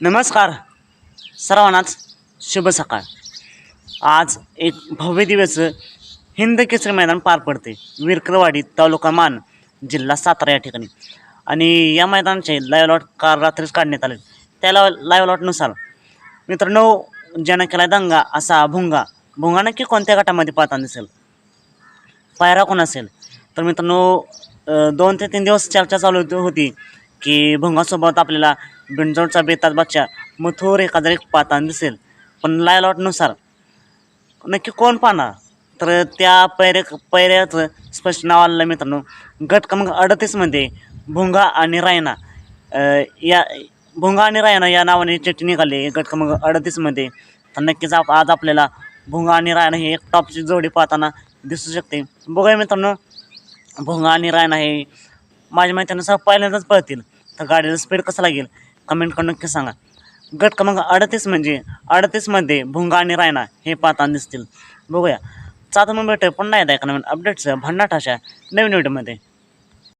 नमस्कार. सर्वांनाच शुभ सकाळ. आज एक भव्य दिवस हिंद केसरी मैदान पार पडते. विरकरवाडी तालुका मान जिल्हा सातारा या ठिकाणी. आणि या मैदानाचे लाईव्ह लॉट काल रात्रीच काढण्यात आले. त्या लाईव्ह लॉटनुसार मित्रांनो ज्यानं केला दंगा असा भुंगा भुंगा नक्की कोणत्या गटामध्ये पाहता दिसेल? पायरा कोण असेल? तर मित्रांनो दोन ते तीन दिवस चर्चा चालू होती. की भोंगासोबत आपल्याला बिंजोडचा बेताज बच्चा मथुर एखादा एक पाहताना दिसेल. पण लायलॉटनुसार नक्की कोण पाहणार? तर त्या पैरे पैऱ्याचं स्पष्ट नाव आलेलं मित्रांनो गट क्रमांक अडतीसमध्ये भुंगा आणि रायना. या भुंगा आणि रायना या नावाने चिठ्ठी निघाली गट क्रमांक अडतीसमध्ये तर नक्कीच आप आज आपल्याला भुंगा आणि रायना हे एक टॉपची जोडी पाहताना दिसू शकते. बघूया मित्रांनो भोंगा आणि रायना हे माझ्या माहितीनुसार पहिल्यांदाच पळतील. तर गाडीला स्पीड कसं लागेल? कमेंट करून नक्की सांगा. गट क्रमांक अडतीस म्हणजे अडतीसमध्ये भुंगा आणि रायना हे पाहताना दिसतील. बघूया. चालतं मग भेटतो पुन्हा एकदा एका नवीन अपडेट्स भन्नाट अशा नवीन व्हिडिओमध्ये